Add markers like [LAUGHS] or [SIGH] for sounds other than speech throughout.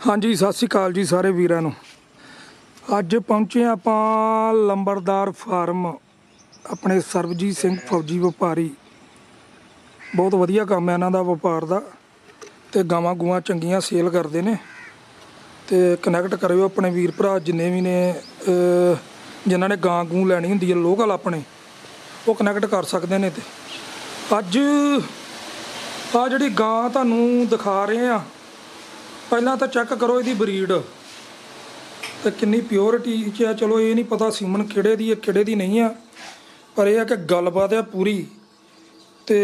ਹਾਂਜੀ, ਸਤਿ ਸ਼੍ਰੀ ਅਕਾਲ ਜੀ ਸਾਰੇ ਵੀਰਾਂ ਨੂੰ। ਅੱਜ ਪਹੁੰਚੇ ਹਾਂ ਆਪਾਂ ਲੰਬੜਦਾਰ ਫਾਰਮ ਆਪਣੇ ਸਰਬਜੀਤ ਸਿੰਘ ਫੌਜੀ ਵਪਾਰੀ। ਬਹੁਤ ਵਧੀਆ ਕੰਮ ਹੈ ਇਹਨਾਂ ਦਾ ਵਪਾਰ ਦਾ ਤੇ ਗਾਵਾਂ ਗੂਆਂ ਚੰਗੀਆਂ ਸੇਲ ਕਰਦੇ ਨੇ। ਤੇ ਕਨੈਕਟ ਕਰਿਓ ਆਪਣੇ ਵੀਰ ਭਰਾ, ਜਿੰਨੇ ਵੀ ਨੇ ਜਿਨ੍ਹਾਂ ਨੇ ਗਾਂ ਗੂੰ ਲੈਣੀ ਹੁੰਦੀ ਹੈ ਲੋਕਲ ਆਪਣੇ, ਉਹ ਕਨੈਕਟ ਕਰ ਸਕਦੇ ਨੇ ਤੇ। ਅੱਜ ਆ ਜਿਹੜੀ ਗਾਂ ਤੁਹਾਨੂੰ ਦਿਖਾ ਰਹੇ ਆ ਪਹਿਲਾਂ ਤਾਂ ਚੈੱਕ ਕਰੋ ਇਹਦੀ ਬਰੀਡ ਤੇ ਕਿੰਨੀ ਪਿਓਰਿਟੀ ਚ ਆ, ਚਲੋ ਇਹ ਨਹੀਂ ਪਤਾ ਸੀਮਨ ਕਿਹੜੇ ਦੀ ਹੈ, ਕਿਹੜੇ ਦੀ ਨਹੀਂ ਆ। ਪਰ ਇਹ ਆ ਕਿ ਗੱਲਬਾਤ ਆ ਪੂਰੀ। ਤੇ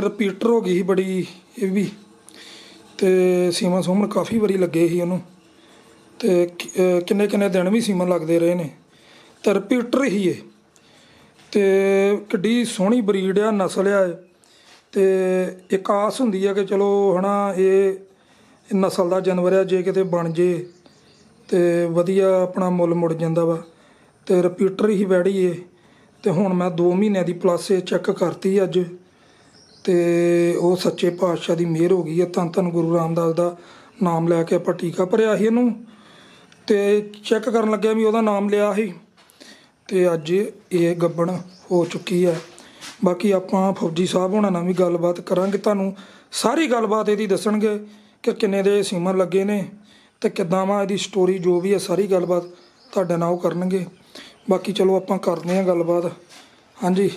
ਰਿਪੀਟਰ ਹੋ ਗਈ ਸੀ ਬੜੀ, ਇਹ ਵੀ। ਤੇ ਸੀਮਨ ਸੋਮਨ ਕਾਫੀ ਵਾਰੀ ਲੱਗੇ ਸੀ ਉਹਨੂੰ ਤੇ ਕਿੰਨੇ ਕਿੰਨੇ ਦਿਨ ਵੀ ਸੀਮਨ ਲੱਗਦੇ ਰਹੇ ਨੇ। ਤੇ ਰਿਪੀਟਰ ਹੀ ਇਹ। ਤੇ ਕਿੱਡੀ ਸੋਹਣੀ ਬਰੀਡ ਆ, ਨਸਲ ਆ ਇਹ। ਤੇ ਇੱਕ ਆਸ ਹੁੰਦੀ ਆ ਕਿ ਚਲੋ ਹਨਾ ਇਹ ਇਹ ਨਸਲ ਦਾ ਜਾਨਵਰ ਆ, ਜੇ ਕਿਤੇ ਬਣ ਜੇ ਤੇ ਵਧੀਆ ਆਪਣਾ ਮੁੱਲ ਮੁੜ ਜਾਂਦਾ ਵਾ। ਤੇ ਰਿਪੀਟਰ ਹੀ ਵੈੜੀ ਏ ਤੇ ਹੁਣ ਮੈਂ 2 ਮਹੀਨਿਆਂ ਦੀ ਪਲੱਸ ਇਹ ਚੈੱਕ ਕਰਤੀ ਅੱਜ। ਤੇ ਉਹ ਸੱਚੇ ਪਾਤਸ਼ਾਹ ਦੀ ਮਿਹਰ ਹੋ ਗਈ ਹੈ ਤਾਂ ਧੰਨ ਗੁਰੂ ਰਾਮਦਾਸ ਦਾ ਨਾਮ ਲੈ ਕੇ ਆਪਾਂ ਟੀਕਾ ਭਰਿਆ ਸੀ ਇਹਨੂੰ। ਤੇ ਚੈੱਕ ਕਰਨ ਲੱਗਿਆ ਵੀ ਉਹਦਾ ਨਾਮ ਲਿਆ ਸੀ। ਤੇ ਅੱਜ ਇਹ ਗੱਬਣ ਹੋ ਚੁੱਕੀ ਹੈ ਬਾਕੀ ਆਪਾਂ ਫੌਜੀ ਸਾਹਿਬ ਹੋਣਾ ਨਾਲ ਵੀ ਗੱਲਬਾਤ ਕਰਾਂਗੇ, ਤੁਹਾਨੂੰ ਸਾਰੀ ਗੱਲਬਾਤ ਇਹਦੀ ਦੱਸਣਗੇ। ਕਿ ਕਿੰਨੇ ਦੇ ਸੀਮਨ ਲੱਗੇ ਨੇ ਤੇ ਕਿੱਦਾਂ ਵਾ ਇਹਦੀ ਸਟੋਰੀ ਜੋ ਵੀ ਹੈ ਸਾਰੀ ਗੱਲਬਾਤ ਤੁਹਾਡੇ ਨਾਲ ਉਹ ਕਰਨਗੇ। ਬਾਕੀ ਚਲੋ ਆਪਾਂ ਕਰਦੇ ਹਾਂ ਗੱਲਬਾਤ। ਹਾਂਜੀ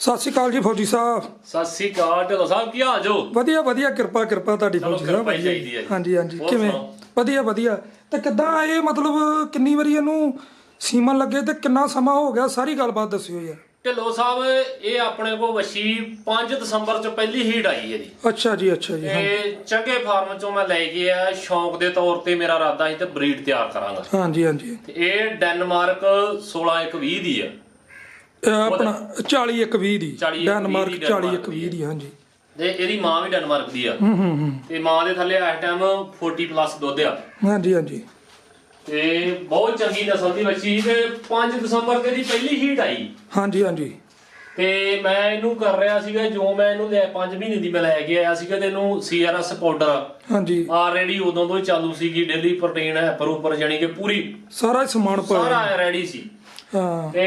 ਸਤਿ ਸ਼੍ਰੀ ਅਕਾਲ ਜੀ ਫੌਜੀ ਸਾਹਿਬ। ਸਤਿ ਸ੍ਰੀ ਅਕਾਲ ਢਿੱਲੋਂ ਸਾਹਿਬ ਕੀ ਹਾਲ ਜੋ ਵਧੀਆ ਵਧੀਆ ਕਿਰਪਾ ਕਿਰਪਾ ਤੁਹਾਡੀ ਚਲੋ ਫੌਜੀ ਸਾਹਿਬ। ਕਿਰਪਾ ਹੀ ਵਧੀਆ ਚਾਹੀਦੀ ਹੈ ਜੀ। ਹਾਂਜੀ ਹਾਂਜੀ ਹੋਰ ਕਿਵੇਂ? ਸੁਣਾਓ? ਵਧੀਆ ਵਧੀਆ। ਤੇ ਕਿੱਦਾਂ ਇਹ ਮਤਲਬ ਕਿੰਨੀ ਵਾਰੀ ਇਹਨੂੰ ਸੀਮਨ ਲੱਗੇ ਤੇ ਕਿੰਨਾ ਸਮਾਂ ਹੋ ਗਿਆ ਸਾਰੀ ਗੱਲਬਾਤ ਦੱਸਿਓ ਯਾਰ ਢਿੱਲੋਂ ਸਾਹਿਬ ਇਹ ਆਪਣੇ ਕੋ ਵਸ਼ੀ 5 ਦਸੰਬਰ ਚ ਪਹਿਲੀ ਹੀਟ ਆਈ ਇਹਦੀ ਅੱਛਾ ਜੀ ਅੱਛਾ ਜੀ ਹਾਂ- ਤੇ ਚੰਗੇ ਫਾਰਮ ਚੋਂ ਮੈਂ ਲੈ ਕੇ ਆ ਸ਼ੌਂਕ ਦੇ ਤੌਰ ਤੇ ਮੇਰਾ ਇਰਾਦਾ ਸੀ ਤੇ ਬਰੀਡ ਤਿਆਰ ਕਰਾਂਗਾ। ਹਾਂਜੀ ਹਾਂਜੀ। ਤੇ ਇਹ ਡੈਨਮਾਰਕ 16-1-20 ਦੀ ਆ ਇਹ ਆਪਣਾ 40 ਇੱਕ 20 ਦੀ। 40 ਡੈਨਮਾਰਕ ਦੀ 40 ਡੈਨਮਾਰਕ ਇੱਕ 20 ਦੀ ਹਾਂਜੀ। ਤੇ ਇਹਦੀ ਮਾਂ ਵੀ ਡੈਨਮਾਰਕ ਦੀ ਆ। ਹੂੰ ਹੂੰ ਹੂੰ। ਤੇ ਮਾਂ ਦੇ ਥੱਲੇ ਇਸ ਟਾਈਮ 40 ਪਲੱਸ ਦੁੱਧ ਆ। ਹਾਂਜੀ ਹਾਂਜੀ। ਤੇ ਬਹੁਤ ਚੰਗੀ ਨਸਲ ਦੀ ਬੱਚੀ ਤੇ 5 ਦਸੰਬਰ ਤੇ ਇਹਦੀ ਪਹਿਲੀ ਹੀਟ ਆਈ। ਹਾਂਜੀ ਹਾਂਜੀ। ਤੇ ਮੈਂ ਇਹਨੂੰ ਕਰ ਰਿਹਾ ਸੀਗਾ ਜੋ ਮੈਂ ਇਹਨੂੰ ਲੈ 5 ਮਹੀਨੇ ਦੀ ਮੈਂ ਲੈ ਕੇ ਆਇਆ ਸੀਗਾ ਤੇ ਇਹਨੂੰ ਸੀਆਰਐਸ ਪਾਊਡਰ ਹਾਂਜੀ। ਆਲਰੇਡੀ ਉਦੋਂ ਤੋਂ ਹੀ ਚਾਲੂ ਸੀਗੀ ਡੇਲੀ ਪ੍ਰੋਟੀਨ ਹੈ ਪਰ ਉੱਪਰ ਜਾਨੀ ਕਿ ਪੂਰੀ ਸਾਰਾ ਹੀ ਸਮਾਨ ਪਾਇਆ। ਸਾਰਾ ਰੈਡੀ ਸੀ। ਹਾਂ। ਤੇ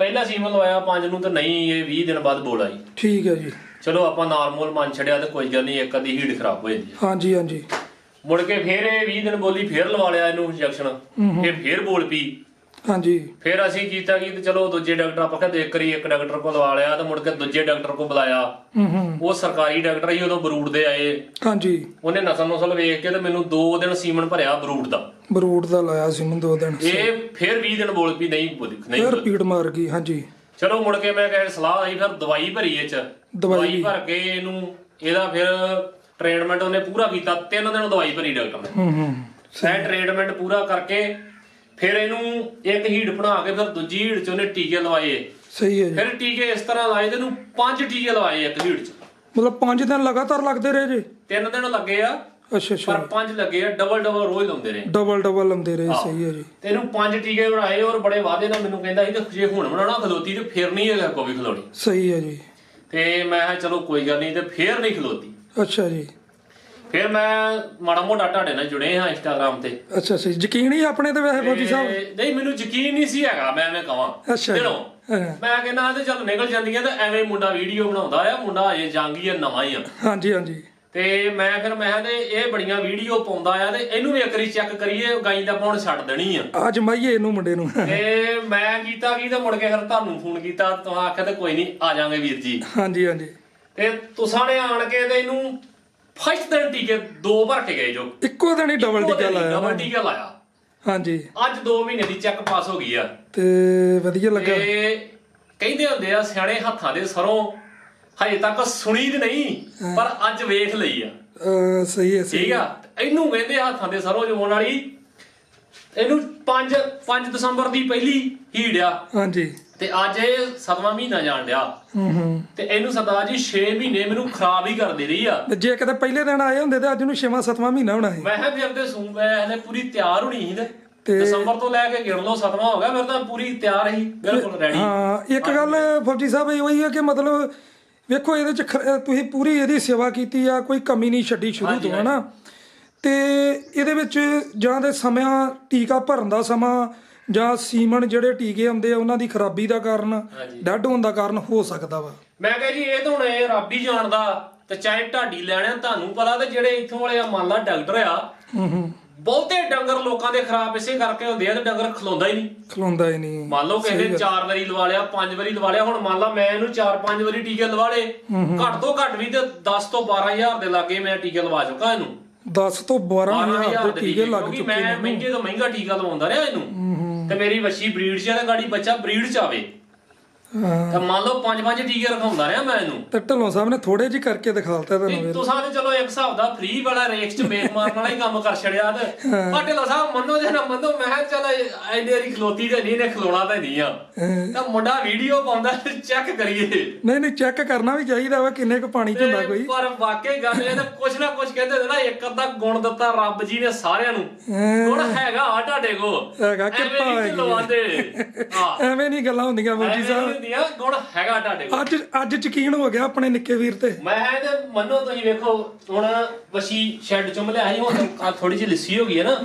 ਪਹਿਲਾ ਸੀਮਨ ਲਵਾਇਆ 5 ਨੂੰ ਤੇ ਨਹੀਂ ਇਹ 20 ਦਿਨ ਬਾਅਦ ਬੋਲ ਆਈ। ਠੀਕ ਹੈ ਜੀ। ਚਲੋ ਆਪਾਂ ਨਾਰਮਲ ਮੰਨ ਛੜਿਆ ਤੇ ਕੋਈ ਗੱਲ ਨਹੀਂ ਇੱਕ ਅੱਧੀ ਹੀਟ ਖਰਾਬ ਹੋ ਜਾਂਦੀ ਹੈ। ਹਾਂਜੀ ਹਾਂਜੀ। ਮੁੜ ਕੇ ਫੇਰ ਇਹ 20 ਦਿਨ ਬੋਲੀ ਫੇਰ ਲਵਾ ਲਿਆ ਇਹਨੂੰ ਇੰਜੈਕਸ਼ਨ ਇਹ ਫੇਰ ਬੋਲ ਪੀ ਹਾਂਜੀ। ਫਿਰ ਅਸੀਂ ਕੀਤਾ ਕੀ ਚਲੋ ਦੂਜੇ ਡਾਕਟਰ ਆਪਾਂ ਕਹਿੰਦੇ ਇੱਕ ਵਾਰੀ ਇੱਕ ਡਾਕਟਰ ਕੋਲ ਲਵਾ ਲਿਆ ਤੇ ਮੁੜ ਕੇ ਦੂਜੇ ਡਾਕਟਰ ਕੋਲ ਬੁਲਾਇਆ। ਉਹ ਸਰਕਾਰੀ ਡਾਕਟਰ ਹੀ ਉਦੋਂ ਬਰੂਡ ਦੇ ਆਏ। ਹਾਂਜੀ। ਉਹਨੇ ਨਸਲ ਨਸਲ ਵੇਖ ਕੇ ਤੇ ਮੈਨੂੰ 2 ਦਿਨ ਸੀਮਨ ਭਰਿਆ ਬਰੂਡ ਦਾ। ਬਰੂਟ ਦਾ ਲਾਇਆ ਸੀ ਮੈਂ ਦੋ ਦਿਨ। ਇਹ ਫਿਰ 20 ਦਿਨ ਬੋਲ ਪਈ ਨਹੀਂ ਬੋਲੀ ਨਹੀਂ ਫਿਰ। ਪੀੜ ਮਾਰ ਗਈ ਹਾਂਜੀ। ਚਲੋ ਮੁੜ ਕੇ ਮੈਂ ਕਹੇ ਸਲਾਹ ਆਈ ਫਿਰ ਦਵਾਈ ਭਰੀ ਇਹ ਚ। ਦਵਾਈ ਭਰ ਕੇ ਇਹਨੂੰ ਇਹਦਾ ਫਿਰ ਟ੍ਰੀਟਮੈਂਟ ਉਹਨੇ ਪੂਰਾ ਕੀਤਾ ਤਿੰਨ ਦਿਨ ਦਵਾਈ ਭਰੀ ਡਾਕਟਰ ਨੇ ਹੂੰ ਹੂੰ। ਸਹਿ ਟ੍ਰੀਟਮੈਂਟ ਪੂਰਾ ਕਰਕੇ ਫਿਰ ਇਹਨੂੰ ਇੱਕ ਹੀਟ ਬਣਾ ਕੇ ਫਿਰ ਦੂਜੀ ਹੀਟ ਚ ਉਹਨੇ ਟੀਕੇ ਲਵਾਏ। ਸਹੀ ਹੈ ਜੀ। ਫਿਰ ਟੀਕੇ ਇਸ ਤਰ੍ਹਾਂ ਲਾਏ ਤੇ ਇਹਨੂੰ ਪੰਜ ਟੀਕੇ ਲਵਾਏ ਇੱਕ ਹੀਟ ਚ। ਮਤਲਬ 5 ਦਿਨ ਲਗਾਤਾਰ ਲੱਗਦੇ ਰਹੇ ਜੀ? ਤਿੰਨ ਦਿਨ ਲੱਗੇ ਆ ਅੱਛਾ ਪਰ ਅੱਛਾ ਪੰਜ ਲੱਗੇ ਆ ਡਬਲ ਡਬਲ ਰੋਜ਼ ਲਾਉਂਦੇ ਰਹੇ। ਡਬਲ ਡਬਲ ਲੰਦੇ ਰਹੇ ਸਹੀ ਹੈ ਜੀ। ਤੇ ਇਹਨੂੰ ਪੰਜ ਟੀਕੇ ਬਣਾਏ ਔਰ ਬੜੇ ਵਾਅਦੇ ਨਾਲ ਮੈਨੂੰ ਕਹਿੰਦਾ ਸੀ ਤੇ ਜੇ ਹੁਣ ਬਣਾਉਣਾ ਖਲੋਤੀ ਤੇ ਫਿਰ ਨਹੀਂ ਹੈਗਾ ਕੋਈ ਖਲੋਣੀ। ਸਹੀ ਹੈ ਜੀ। ਤੇ ਮੈਂ ਕਿਹਾ ਚਲੋ ਕੋਈ ਗੱਲ ਨਹੀਂ ਤੇ ਫਿਰ ਨਹੀਂ ਖਲੋਤੀ। ਅੱਛਾ ਜੀ। ਫਿਰ ਮੈਂ ਮਾੜਾ ਮੋਟਾ ਤੁਹਾਡੇ ਨਾਲ ਜੁੜੇ ਹਾਂ ਇੰਸਟਾਗ੍ਰam ਤੇ। ਅੱਛਾ ਅੱਛਾ ਯਕੀਨ ਹੀ ਆਪਣੇ ਤੇ ਵੈਸੇ ਫੌਜੀ ਸਾਹਿਬ? ਤੇ ਨਹੀਂ ਮੈਨੂੰ ਯਕੀਨ ਨਹੀਂ ਸੀ ਹੈਗਾ ਮੈਂ ਐਵੇਂ ਕਵਾਂ। ਅੱਛਾ ਜੀ। ਦਿਲੋਂ। ਹਾਂ। ਮੈਂ ਕਹਿੰਦਾ ਤੇ ਚੱਲ ਨਿਕਲ ਜਾਂਦੀਆਂ ਤੇ ਐਵੇਂ ਮੁੰਡਾ ਵੀਡੀਓ ਬਣਾਉਂਦਾ ਆ ਮੁੰਡਾ ਅਜੇ ਜਾਂਗੀ ਆ ਨਵਾਂ ਹੀ ਆ। ਹਾਂਜੀ ਹਾਂਜੀ। ਤੇ ਮੈਂ ਫਿਰ ਮੈਂ ਕਿਹਾ ਤੇ ਇਹ ਬੜੀਆਂ ਵੀਡੀਓ ਪਾਉਂਦਾ ਆ ਤੇ ਇਹਨੂੰ ਵੀ ਇੱਕ ਵਾਰੀ ਚੈੱਕ ਕਰੀਏ ਗਾਈ ਦਾ ਪਾਉਣ ਛੱਡ ਦੇਣੀ ਆ। ਅੱਜ ਮਾਈਏ ਇਹਨੂੰ ਮੁੰਡੇ ਨੂੰ। ਤੇ ਮੈਂ ਕੀਤਾ ਕੀ ਤੇ ਮੁੜ ਕੇ ਫਿਰ ਤੁਹਾਨੂੰ ਫੋਨ ਕੀਤਾ ਤੁਸੀਂ ਆਖਿਆ ਤੇ ਕੋਈ ਨਹੀਂ ਆ ਜਾਾਂਗੇ ਵੀਰ ਜੀ। ਹਾਂਜੀ ਹਾਂਜੀ। ਤੇ ਤੁਸਾਂ ਨੇ ਆਣ ਕੇ ਤੇ ਇਹਨੂੰ ਫਸਟ ਦਿਨ ਟੀਕੇ ਦੋ ਭਰ ਕੇ ਗਏ ਜੋ। ਇੱਕੋ ਦਿਨ ਹੀ ਡਬਲ ਟੀਕਾ ਲਾਇਆ ਡਬਲ। ਟੀਕਾ ਲਾਇਆ। ਹਾਂਜੀ। ਅੱਜ 2 ਮਹੀਨੇ ਦੀ ਚੈੱਕ ਪਾਸ ਹੋ ਗਈ ਆ। ਤੇ ਵਧੀਆ ਲੱਗਾ। ਤੇ ਕਹਿੰਦੇ ਹੁੰਦੇ ਆ ਸਿਆਣੇ ਹੱਥਾਂ ਦੇ ਸਰੋਂ ਹਜੇ ਤੱਕ ਸੁਣੀ ਤੇ ਨਹੀਂ ਪਰ ਅੱਜ ਵੇਖ ਲਈ ਆ। ਸਹੀ ਹੈ ਸਹੀ ਠੀਕ ਆ? ਇਹਨੂੰ ਕਹਿੰਦੇ ਹੱਥਾਂ ਦੇ ਸਰੋਂ ਜਮਾਉਣ ਵਾਲੀ। ਇਹਨੂੰ 5 5 ਦਸੰਬਰ ਦੀ ਪਹਿਲੀ ਹੀੜ ਆ ਹਾਂਜੀ। ਤੇ ਅੱਜ ਇਹ 7ਵਾਂ ਮਹੀਨਾ ਜਾਣ ਡਿਆ। ਹੂੰ ਹੂੰ। ਤੇ ਇਹਨੂੰ ਸਰਦਾਰ ਜੀ 6 ਮਹੀਨੇ ਮੈਨੂੰ ਖਰਾਬ ਹੀ ਕਰਦੇ ਰਹੀ ਆ। ਤੇ ਜੇ ਕਿਤੇ ਪਹਿਲੇ ਦਿਨ ਆਏ ਹੁੰਦੇ ਤੇ ਅੱਜ ਨੂੰ 6ਵਾਂ 7ਵਾਂ ਮਹੀਨਾ ਹੋਣਾ ਸੀ। ਮੈਂ ਕਿਹਾ ਫਿਰ ਤੇ ਸੂ ਮੈਂ ਹਲੇ ਪੂਰੀ ਤਿਆਰ ਹੋਣੀ ਸੀ ਤੇ ਤੇ- ਦਸੰਬਰ ਤੋਂ ਲੈ ਕੇ ਗਿਣ ਲਓ 7ਵਾਂ ਹੋ ਗਿਆ ਫਿਰ ਤਾਂ ਪੂਰੀ ਤਿਆਰ ਸੀ ਬਿਲਕੁਲ ਰੈਡੀ ਹਾਂ ਇੱਕ ਗੱਲ ਫੌਜੀ ਸਾਹਿਬ ਇਹ ਹੋਈ ਹੈ ਕਿ ਮਤਲਬ ਵੇਖੋ ਇਹਦੇ ਚ ਤੁਸੀਂ ਪੂਰੀ ਇਹਦੀ ਸੇਵਾ ਕੀਤੀ ਆ ਕੋਈ ਕਮੀ ਨਹੀਂ ਛੱਡੀ ਸ਼ੁਰੂ ਤੋਂ ਹਨਾ? ਤੇ ਇਹਦੇ ਵਿੱਚ ਜਾਂ ਦੇ ਸਮਾਂ ਟੀਕਾ ਭਰਨ ਦਾ ਸਮਾਂ ਜਾਂ ਸੀਮਨ ਜਿਹੜੇ ਟੀਕੇ ਆਉਂਦੇ ਆ ਉਹਨਾਂ ਦੀ ਖਰਾਬੀ ਦਾ ਕਾਰਨ ਹਾਂਜੀ। ਡੈਡ ਹੋਣ ਦਾ ਕਾਰਨ ਹੋ ਸਕਦਾ ਵਾ। ਮੈਂ ਕਹਾਂ ਜੀ ਇਹ ਤਾਂ ਹੁਣ ਇਹ ਰੱਬ ਹੀ ਜਾਣਦਾ ਤੇ ਚਾਹੇ ਢਾਡੀ ਲੈਣਾ ਤੁਹਾਨੂੰ ਪਤਾ ਤੇ ਜਿਹੜੇ ਇੱਥੋਂ ਵਾਲੇ ਆ ਮੰਨ ਲਾ ਡਾਕਟਰ ਆ ਹੂੰ ਹੂੰ। ਬਹੁਤੇ ਡੰਗਰ ਲੋਕਾਂ ਦੇ ਖਰਾਬ ਇਸੇ ਕਰਕੇ ਹੁੰਦੇ ਆ ਤੇ ਡੰਗਰ ਖਲੋਂਦਾ ਹੀ ਨਹੀਂ। ਖਲੋਂਦਾ ਹੀ ਨਹੀਂ। ਮੰਨ ਲਓ ਕਿਸੇ ਨੇ ਚਾਰ ਵਾਰੀ ਲਵਾ ਲਿਆ ਪੰਜ ਵਾਰੀ ਲਵਾ ਲਿਆ ਹੁਣ ਮੰਨ ਲਾ ਮੈਂ ਇਹਨੂੰ ਚਾਰ ਪੰਜ ਵਾਰੀ ਟੀਕੇ ਲਵਾ ਲੇ ਘੱਟ ਤੋਂ ਘੱਟ ਵੀ ਤੇ 10 ਤੋਂ 12000 ਦੇ ਲਾਗੇ ਮੈਂ ਟੀਕੇ ਲਵਾ ਚੁੱਕਾ ਇਹਨੂੰ। 10 ਤੋਂ 12000 12000 ਦੇ ਟੀਕੇ ਲੱਗ ਕਿਉਂਕਿ ਚੁੱਕੇ ਮੈਂ ਮਹਿੰਗੇ ਤੋਂ ਮਹਿੰਗਾ ਟੀਕਾ ਲਵਾਉਂਦਾ ਰਿਹਾ ਇਹਨੂੰ। ਤੇ ਮੇਰੀ ਵੱਛੀ ਬਰੀਡ 'ਚ ਆ ਤੇ ਗਾੜੀ ਬੱਚਾ ਬਰੀਡ 'ਚ ਆਵੇ। ਤਾਂ ਮੰਨ ਲਓ ਪੰਜ ਪੰਜ ਟੀਕੇ ਰਖਾਉਂਦਾ ਰਿਹਾ ਮੈਂ ਇਹਨੂੰ। ਤੇ ਢੱਲੋਂ ਸਾਹਿਬ ਨੇ ਥੋੜੇ ਜਿਹੀ ਕਰਕੇ ਦਿਖਾਲਤਾ ਤੁਹਾਨੂੰ ਤੇ ਤੁਸੀਂ ਤੇ ਚਲੋ ਇੱਕ ਹਿਸਾਬ ਦਾ ਫ੍ਰੀ ਵਾਲਾ ਰੇਕਸ 'ਚ ਮੇਕ ਮਾਰਨ ਵਾਲਾ ਹੀ ਕੰਮ ਕਰ ਛੜਿਆ ਤੇ। ਸਾਡੇ ਲੋ ਸਾਹਿਬ ਮੰਨੋ ਜੇ ਨਾ ਮੰਨੋ ਮੈਂ ਚੱਲ ਐਨੇ ਵਾਰੀ ਖਲੋਤੀ ਤੇ ਨਹੀਂ ਨੇ ਖਲੋਣਾ ਤਾਂ ਨਹੀਂ ਆ। ਤਾਂ ਮੁੰਡਾ ਵੀਡੀਓ ਪਾਉਂਦਾ ਚੈੱਕ ਕਰੀਏ। ਨਹੀਂ ਨਹੀਂ ਚੈੱਕ ਕਰਨਾ ਵੀ ਚਾਹੀਦਾ ਵਾ ਕਿੰਨੇ ਕੁ ਪਾਣੀ ਚ ਹੁੰਦਾ ਕੋਈ। ਪਰ ਵਾਕਈ ਗੱਲ ਇਹ ਤਾਂ ਕੁਛ ਨਾ ਕੁਛ ਕਹਿੰਦੇ ਨੇ ਨਾ ਇੱਕ ਅੱਧਾ ਗੁਣ ਦਿੱਤਾ ਰੱਬ ਜੀ ਨੇ ਸਾਰਿਆਂ ਨੂੰ। ਗੁਣ ਹੈਗਾ ਆ ਤੁਹਾਡੇ ਕੋ ਹੈਗਾ, ਕਿਰਪਾ ਹੈ। ਐਵੇਂ ਨਹੀਂ ਗੱਲਾਂ ਹੁੰਦੀਆਂ ਐਵੇਂ ਸਾਹਿਬ। ਨਹੀਂ ਹੁੰਦੀਆਂ, ਗੁਣ ਹੈਗਾ ਤੁਹਾਡੇ ਕੋਲ। ਅੱਜ ਅੱਜ ਯਕੀਨ ਹੋ ਗਿਆ ਆਪਣੇ ਨਿੱਕੇ ਵੀਰ ਤੇ। ਮੈਂ ਤੇ ਮੰਨੋ ਤੁਸੀਂ ਵੇਖੋ ਹੁਣ ਵਸ਼ੀ ਸ਼ੈੱਡ ਚੋਂ ਲਿਆ ਸੀ ਹੁਣ ਆ ਥੋੜੀ ਜਿਹੀ ਲਿੱਸੀ ਹੋ ਗਈ ਹੈ ਨਾ।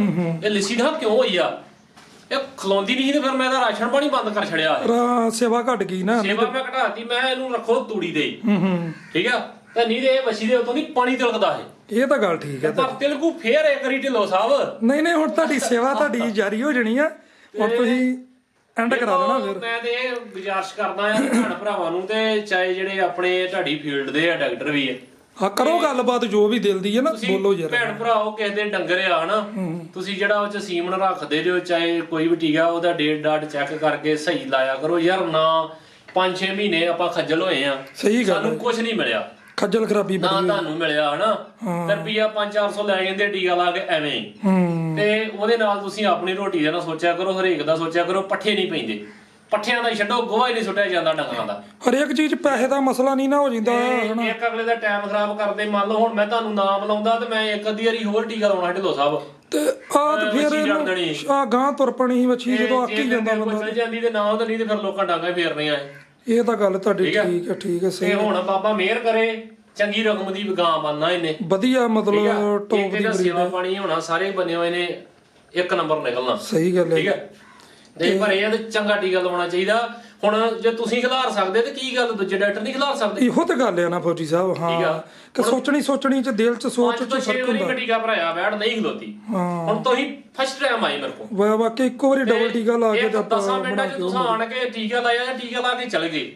ਇਹ ਲਿੱਸੀ ਨਾ ਕਿਉਂ ਹੋਈ ਆ? ਇਹ ਖਲੋਂਦੀ ਨਹੀਂ ਤੇ ਫਿਰ ਮੈਂ ਤਾਂ ਰਾਸ਼ਨ ਪਾਣੀ ਬੰਦ ਕਰ ਛੜਿਆ ਰਾ ਸੇਵਾ ਘਟ ਗਈ ਨਾ। ਸੇਵਾ ਮੈਂ ਘਟਾਤੀ ਮੈਂ ਇਹਨੂੰ ਰੱਖੋ ਤੂੜੀ ਦੇ ਹੀ। ਹੂੰ। ਠੀਕ ਆ? ਤੇ ਨਹੀਂ ਤੇ ਇਹ ਵਸ਼ੀ ਦੇ ਉਤੋਂ ਦੀ ਪਾਣੀ ਤਿਲਕਦਾ ਹੈ ਇਹ ਤਾਂ ਗੱਲ ਠੀਕ ਹੈ ਪਰ ਤਿਲਕੂ ਫੇਰ ਇੱਕ ਵਾਰੀ ਢਿੱਲੋ ਸਾਹਿਬ। ਨਹੀਂ ਨਹੀਂ ਹੁਣ ਤੁਹਾਡੀ ਸੇਵਾ ਤੁਹਾਡੀ [LAUGHS] ਜਾਰੀ ਹੋ ਜਣੀ ਆ। ਹੁਣ ਤੁਸੀਂ ਐਂਡ ਕਰਾ ਦੇਣਾ ਫਿਰ। ਮੈਂ ਤੇ ਇਹ ਗੁਜ਼ਾਰਿਸ਼ ਕਰਦਾ ਆ ਭੈਣ ਭਰਾਵਾਂ ਨੂੰ ਤੇ ਚਾਹੇ ਜਿਹੜੇ ਆਪਣੇ ਢਾਡੀ ਫੀਲਡ ਦੇ ਆ ਡਾਕਟਰ ਵੀ ਆ। ਹਾਂ ਕਰੋ ਗੱਲਬਾਤ ਜੋ ਵੀ ਦਿਲ ਦੀ ਹੈ ਨਾ ਬੋਲੋ ਜਰਾ ਭੈਣ ਭਰਾਓ ਕਿਸੇ ਦੇ ਡੰਗਰ ਆ ਹਨਾ ਤੁਸੀਂ ਜਿਹੜਾ ਉਹ ਚ ਸੀਮਨ ਰੱਖਦੇ ਜੋ ਚਾਹੇ ਕੋਈ ਵੀ ਟੀਕਾ ਉਹਦਾ ਡੇਟ ਡਾਟ ਚੈੱਕ ਕਰਕੇ ਸਹੀ ਲਾਇਆ ਕਰੋ। ਯਾਰ ਨਾ 5-6 ਮਹੀਨੇ ਆਪਾਂ ਖੱਜਲ ਹੋਏ ਆ। ਸਾਨੂੰ ਕੁਝ ਨਹੀਂ ਮਿਲਿਆ। ਖੱਜਲ ਖਰਾਬੀ ਨਾ ਬੜੀ ਤੁਹਾਨੂੰ ਮਿਲਿਆ ਹਨਾ? ਤੇ ਰੁਪਿਆ 5-400 ਲੈ ਜਾਂਦੇ ਟੀਕਾ ਲਾ ਕੇ ਐਵੇਂ ਹੀ। ਹੂੰ। ਤੇ ਉਹਦੇ ਨਾਲ ਤੁਸੀਂ ਆਪਣੀ ਰੋਟੀ ਦਾ ਨਾ ਸੋਚਿਆ ਕਰੋ ਹਰੇਕ ਦਾ ਸੋਚਿਆ ਕਰੋ ਪੱਠੇ ਨਹੀਂ ਪੈਂਦੇ। ਪੱਠਿਆਂ ਦਾ ਹੀ ਛੱਡੋ ਗੋਹਾ ਹੀ ਨਹੀਂ ਸੁੱਟਿਆ ਜਾਂਦਾ ਡੰਗਰਾਂ ਦਾ। ਹਰੇਕ ਚੀਜ਼ ਪੈਸੇ ਦਾ ਮਸਲਾ ਨਹੀਂ ਨਾ ਹੋ ਜਾਂਦਾ ਤੇ ਇੱਕ ਅਗਲੇ ਦਾ ਟਾਈਮ ਖਰਾਬ ਕਰਦੇ ਮੰਨ ਲਓ ਹੁਣ ਮੈਂ ਤੁਹਾਨੂੰ ਨਾਮ ਲਾਉਂਦਾ ਤੇ ਮੈਂ ਇੱਕ ਅੱਧੀ ਵਾਰੀ ਹੋਰ ਟੀਕਾ ਲਾਉਣਾ ਢਿੱਲੋ ਸਾਹਿਬ। ਤੇ ਆ ਤੇ ਫਿਰ ਵੱਛੀ ਜਾਣ ਦੇਣੀ। ਆ ਗਾਂ ਤੁਰ ਪਣੀ ਸੀ ਵੱਛੀ ਜਦੋਂ ਆਕੀ ਜਾਂਦਾ ਬੰਦਾ ਚਲ ਜਾਂਦੀ ਤੇ ਨਾ ਉਹਦਾ ਨਹੀਂ ਤੇ ਫਿਰ ਲੋਕਾਂ ਡਾਂਗਾ ਫੇਰਨੀਆਂ। ਐ। ਇਹ ਤਾਂ ਗੱਲ ਤੁਹਾਡੀ ਠੀਕ ਆ। ਠੀਕ ਹੈ ਠੀਕ ਹੈ ਤੇ ਸਹੀ ਹੁਣ ਬਾਬਾ ਮਿਹਰ ਕਰੇ ਚੰਗੀ ਰਕਮ ਦੀ ਗਾਂ ਬਣਨਾ ਇਹਨੇ। ਵਧੀਆ ਠੀਕ ਆ ਮਤਲਬ ਟੌਪ ਇੱਕ ਦੀ ਇਹਦਾ ਸੇਵਾ ਪਾਣੀ ਹੋਣਾ ਸਾਰੇ ਬਣੇ ਹੋਏ ਨੇ ਇੱਕ ਨੰਬਰ ਨਿਕਲਣਾ। ਸਹੀ ਗੱਲ ਠੀਕ ਹੈ? ਹੈ ਤੇ ਪਰ ਇਹ ਆ ਤੇ ਚੰਗਾ ਟੀਕਾ ਲਵਾਉਣਾ ਚਾਹੀਦਾ। ਹੁਣ ਜੇ ਤੁਸੀਂ ਖਿਲਾਰ ਸਕਦੇ ਤੇ ਕੀ ਗੱਲ ਦੂਜੇ ਡਾਕਟਰ ਨਹੀਂ ਖਿਲਾਰ ਸਕਦੇ? ਇਹੋ ਤੇ ਗੱਲ ਆ ਨਾ ਫੌਜੀ ਸਾਹਿਬ ਠੀਕ ਹਾਂ। ਕਿ ਸੋਚਣੀ ਸੋਚਣੀ ਚ ਦਿਲ ਚ ਸੋਚ ਪੰਜ ਚ ਛੇ ਫ਼ਰਕ ਵਾਰੀ ਹੁੰਦਾ। ਮੈਂ ਟੀਕਾ ਭਰਾਇਆ ਬੈਠ ਨਹੀਂ ਖਲੋਤੀ। ਹਾਂ। ਹੁਣ ਤੁਸੀਂ ਫਸਟ ਟਾਈਮ ਆਏ ਮੇਰੇ ਕੋਲ। ਵਾ- ਵਾਕਈ ਇੱਕੋ ਵਾਰੀ ਡਬਲ ਟੀਕਾ ਲਾ ਕੇ ਤੇ ਆਪਾਂ 10 ਬਣਾ ਮਿੰਟਾਂ 'ਚ ਕੇ ਤੁਸੀਂ ਆਣ ਕੇ ਟੀਕਾ ਲਾਇਆ ਜਾਂ ਟੀਕਾ ਲਾ ਕੇ ਚਲੇ ਗਏ।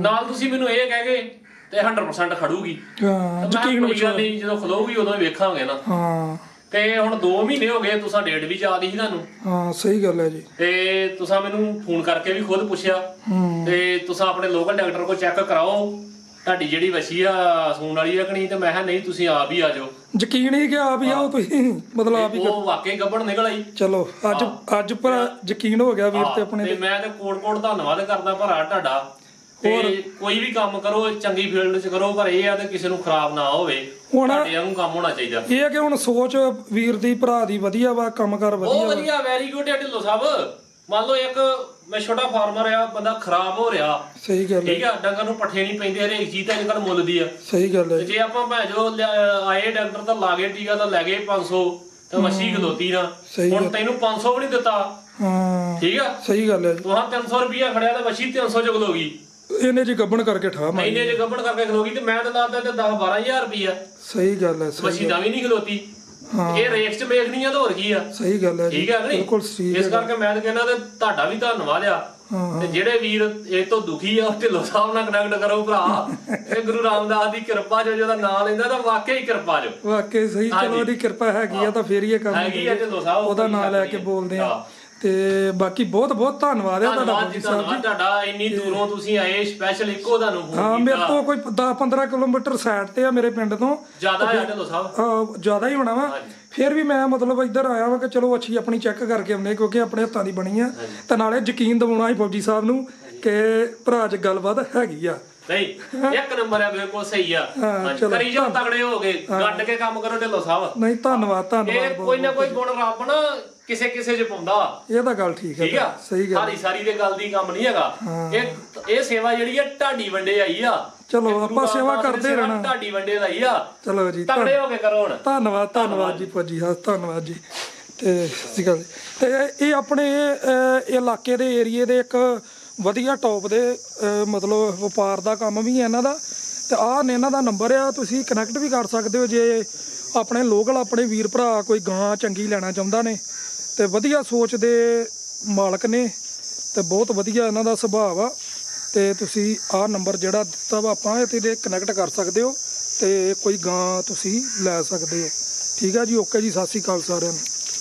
ਨਾਲ ਤੁਸੀਂ ਮੈਨੂੰ ਇਹ ਕਹਿ ਗਏ ਤੇ 100% ਖੜੂਗੀ। ਹਾਂ ਮੈਂ ਕਿਹਾ ਕੋਈ ਗੱਲ ਨਹੀਂ ਜਦੋਂ ਖਲੋਊਗੀ ਉਦੋਂ ਹੀ ਵੇਖਾਂਗੇ ਨਾ। ਹਾਂ। ਤੇ ਹੁਣ 2 ਮਹੀਨੇ ਹੋ ਗਏ ਤੁਸੀਂ ਡੇਟ ਵੀ ਚਾਹਦੀ ਸੀ ਤੁਹਾਨੂੰ ਹਾਂ ਸਹੀ ਗੱਲ ਹੈ ਜੀ। ਤੇ ਤੁਸੀਂ ਮੈਨੂੰ ਫੋਨ ਕਰਕੇ ਵੀ ਖੁਦ ਪੁੱਛਿਆ। ਹੂੰ। ਤੇ ਤੁਸੀਂ ਆਪਣੇ ਲੋਕਲ ਡਾਕਟਰ ਕੋਲ ਚੈੱਕ ਕਰਾਓ। ਤੁਹਾਡੀ ਜਿਹੜੀ ਵਸ਼ੀ ਆ ਸੂਣ ਵਾਲੀ ਨਹੀਂ ਤੇ ਮੈਂ ਕਿਹਾ ਨਹੀਂ ਤੁਸੀਂ ਆਪ ਹੀ ਆ ਜਾਓ। ਯਕੀਨ ਹੀ ਕਿ ਆਪ ਹੀ ਆਓ ਤੁਸੀਂ? ਮਤਲਬ ਆਪ ਹੀ ਉਹ ਵਾਕਈ ਗੱਬੜ ਨਿਕਲ ਆਈ। ਚਲੋ ਅੱਜ ਅੱਜ ਪਰ ਯਕੀਨ ਹੋ ਗਿਆ ਵੀਰ ਤੇ ਆਪਣੇ ਤੇ ਮੈਂ ਤੇ ਕੋਟ ਕੋਟ ਧੰਨਵਾਦ ਕਰਦਾ ਭਰਾ ਤੁਹਾਡਾ। ਤੇ ਕੋਈ ਵੀ ਕੰਮ ਕਰੋ ਚੰਗੀ ਫੀਲਡ 'ਚ ਕਰੋ ਪਰ ਇਹ ਆ ਤੇ ਕਿਸੇ ਨੂੰ ਖਰਾਬ ਨਾ ਹੋਵੇ। ਹੁਣ- ਤੁਹਾਡੇ ਵਾਂਗੂ ਕੰਮ ਹੋਣਾ ਚਾਹੀਦਾ। ਇਹ ਹੈ ਕਿ ਹੁਣ ਸੋਚ ਵੀਰ ਦੀ ਭਰਾ ਦੀ ਵਧੀਆ ਵਾ ਕੰਮਕਾਰ ਵਧੀਆ ਬਹੁਤ ਵਧੀਆ ਵੈਰੀ ਗੁੱਡ ਢਿੱਲੋ ਸਾਹਿਬ। ਮੰਨ ਲਓ ਇੱਕ ਮੈਂ ਛੋਟਾ ਫਾਰਮਰ ਆ ਬੰਦਾ ਖਰਾਬ ਹੋ ਰਿਹਾ। ਸਹੀ ਗੱਲ ਹੈ। ਠੀਕ ਆ ਡੰਗਰ ਨੂੰ ਪੱਠੇ ਨਹੀਂ ਪੈਂਦੇ ਹਰੇਕ ਚੀਜ਼ ਤਾਂ ਅੱਜ ਕੱਲ੍ਹ ਮੁੱਲ ਦੀ ਆ। ਸਹੀ ਗੱਲ ਹੈ। ਤੇ ਜੇ ਆਪਾਂ ਭੈ ਜੋ ਆਏ ਡਾਕਟਰ ਤਾਂ ਲਾਗੇ ਟੀਕਾ ਤਾਂ ਲੈ ਗਏ 500 ਤੇ ਮੱਛੀ ਖਲੋਤੀ ਨਾ। ਸਹੀ ਹੁਣ ਤੈਨੂੰ 500 ਵੀ ਨਹੀਂ ਦਿੱਤਾ। ਹਾਂ। ਠੀਕ ਆ? ਸਹੀ ਗੱਲ ਹੈ ਜੀ। ਤੁਹਾਂ 300 ਰੁਪਿਆ ਖੜਿਆ ਤੇ ਮੱਛੀ 300 ਚ ਖਲੋਗੀ ਇਹਨੇ ਜੀ ਗੱਬਣ ਕਰਕੇ ਠਾ ਮਾਰੀ ਮਹੀਨੇ ਚ ਗੱਬਣ ਕਰਕੇ ਖਲੋਗੀ ਤੇ ਮੈਂ ਤਾਂ ਲਾਦਾ ਤੇ 10 12000 ਰੁਪਿਆ ਸਹੀ ਗੱਲ ਹੈ ਸਹੀ ਦਾ ਵੀ ਨਹੀਂ ਖਲੋਤੀ। ਹਾਂ। ਇਹ ਰੇਖ ਚ ਵੇਖਣੀ ਆ ਤਾਂ ਹੋਰ ਕੀ ਆ। ਸਹੀ ਗੱਲ ਹੈ ਜੀ। ਠੀਕ ਕਿ ਨਹੀਂ? ਬਿਲਕੁਲ ਠੀਕ ਇਸ ਹੈ। ਕਰਕੇ ਮੈਂ ਤਾਂ ਕਹਿੰਦਾ ਤੇ ਤੁਹਾਡਾ ਵੀ ਧੰਨਵਾਦ ਆ। ਹਾਂ ਤੇ ਜਿਹੜੇ ਵੀਰ ਇਹ ਤੋਂ ਦੁਖੀ ਆ ਢਿੱਲੋਂ ਸਾਹਿਬ ਨਾਲ ਕਨੈਕਟ ਕਰੋ ਭਰਾ। ਇਹ ਗੁਰੂ ਰਾਮਦਾਸ ਦੀ ਕਿਰਪਾ ਜੋ ਜਿਹਦਾ ਨਾਮ ਲੈਂਦਾ ਤਾਂ ਵਾਕਈ ਕਿਰਪਾ ਜੋ ਵਾਕਈ ਸਹੀ ਚਲੋ ਉਹਦੀ ਕਿਰਪਾ ਹੈਗੀ ਆ ਤਾਂ ਫੇਰ ਹੀ ਇਹ ਕੰਮ ਹੈਗੀ ਆ ਢਿੱਲੋਂ ਸਾਹਿਬ ਉਹਦਾ ਨਾਮ ਲੈ ਕੇ ਹੈ। ਬੋਲਦੇ ਆ। ਹਾਂ। ਤੇ ਬਾਕੀ ਬਹੁਤ ਬਹੁਤ ਧੰਨਵਾਦ ਹੈ ਤੁਹਾਡਾ ਧੰਨਵਾਦ ਜੀ ਸਾਹਿਬ ਧੰਨਵਾਦ। ਤੁਹਾਡਾ ਇੰਨੀ ਦੂਰੋਂ ਤੁਸੀਂ ਆਏ ਸਪੈਸ਼ਲ ਇੱਕੋ ਤੁਹਾਨੂੰ ਹਾਂ ਫੋਨ ਮੇਰੇ ਕੀਤਾ। ਤੋਂ ਕੋਈ 10 15 ਕਿਲੋਮੀਟਰ ਸਾਈਡ ਤੇ ਆ ਮੇਰੇ ਪਿੰਡ ਤੋਂ। ਜ਼ਿਆਦਾ ਆ ਢਿੱਲੋਂ ਸਾਹਿਬ ਜ਼ਿਆਦਾ ਹੀ ਹੋਣਾ ਵਾ। ਫਿਰ ਵੀ ਮੈਂ ਮਤਲਬ ਇੱਧਰ ਆਇਆ ਵਾ ਕਿ ਚਲੋ ਅੱਛੀ ਆਪਣੀ ਚੈੱਕ ਕਰਕੇ ਆਉਂਦੇ ਕਿਉਂਕਿ ਆਪਣੇ ਹੱਥਾਂ ਦੀ ਬਣੀ ਆ। ਤੇ ਨਾਲੇ ਯਕੀਨ ਦਿਵਾਉਣਾ ਸੀ ਫੌਜੀ ਸਾਹਿਬ ਨੂੰ ਕਿ ਭਰਾ 'ਚ ਗੱਲਬਾਤ ਹੈਗੀ ਆ। ਨਹੀਂ ਇੱਕ ਨੰਬਰ ਆ ਬਿਲਕੁਲ ਸਹੀ ਆ। ਹਾਂ, ਹਾਂਜੀ, ਚਲੋ, ਕਰੀ ਜਾਓ ਤਗੜੇ ਹੋ ਗਏ ਗੱਡ ਕੇ ਕੰਮ ਕਰੋ ਢਿੱਲੋਂ ਸਾਹਿਬ। ਨਹੀਂ ਧੰਨਵਾਦ ਧੰਨਵਾਦ ਇਹ ਕੋਈ ਨਾ ਕੋਈ ਗੁਣ ਰੱਬ ਨਾ ਕਿਸੇ ਕਿਸੇ ਚ ਪਾਉਂਦਾ ਇਹ ਤਾਂ ਗੱਲ ਠੀਕ ਠੀਕ ਹੈ ਆ ਸਹੀ ਗੱਲ ਸਾਰੀ ਸਾਰੀ ਦੇ ਗੱਲ ਦੀ ਕੰਮ ਨਹੀਂ ਹੈਗਾ। ਇਹ ਇਹ ਸੇਵਾ ਜਿਹੜੀ ਆ ਢਾਡੀ ਵੰਡੇ ਆਈ ਆ। ਚਲੋ, ਆਪਾਂ ਸੇਵਾ ਕਰਦੇ ਰਹਿਣਾ। ਢਾਡੀ ਵੰਡੇ ਦਾ ਹੀ ਆ। ਚਲੋ ਜੀ ਤਗੜੇ ਹੋ ਕੇ ਕਰੋ ਹੁਣ। ਧੰਨਵਾਦ ਧੰਨਵਾਦ ਜੀ ਭਾਜੀ ਹਾਂ ਧੰਨਵਾਦ ਜੀ। ਤੇ ਅਕਾਲ ਜੀ। ਤੇ ਇਹ ਆਪਣੇ ਇਲਾਕੇ ਦੇ ਏਰੀਏ ਦੇ ਇੱਕ ਵਧੀਆ ਟੌਪ ਦੇ ਮਤਲਬ ਵਪਾਰ ਦਾ ਕੰਮ ਵੀ ਹੈ ਇਹਨਾਂ ਦਾ। ਤੇ ਆਹ ਨੇ ਇਹਨਾਂ ਦਾ ਨੰਬਰ ਆ ਤੁਸੀਂ ਕਨੈਕਟ ਵੀ ਕਰ ਸਕਦੇ ਹੋ ਜੇ ਆਪਣੇ ਲੋਕਲ ਆਪਣੇ ਵੀਰ ਭਰਾ ਕੋਈ ਗਾਂ ਚੰਗੀ ਲੈਣਾ ਚਾਹੁੰਦਾ ਨੇ। ਤੇ ਵਧੀਆ ਸੋਚ ਦੇ ਮਾਲਕ ਨੇ ਤੇ ਬਹੁਤ ਵਧੀਆ ਇਹਨਾਂ ਦਾ ਸੁਭਾਅ ਆ। ਤੇ ਤੁਸੀਂ ਆਹ ਨੰਬਰ ਜਿਹੜਾ ਦਿੱਤਾ ਵਾ, ਆਪਾਂ ਇਹ ਤੇ ਕਨੈਕਟ ਕਰ ਸਕਦੇ ਹੋ ਤੇ ਕੋਈ ਗਾਂ ਤੁਸੀਂ ਲੈ ਸਕਦੇ ਹੋ। ਠੀਕ ਆ ਜੀ ਓਕੇ ਜੀ, ਸਤਿ ਸ਼੍ਰੀ ਅਕਾਲ ਸਾਰਿਆਂ ਨੂੰ।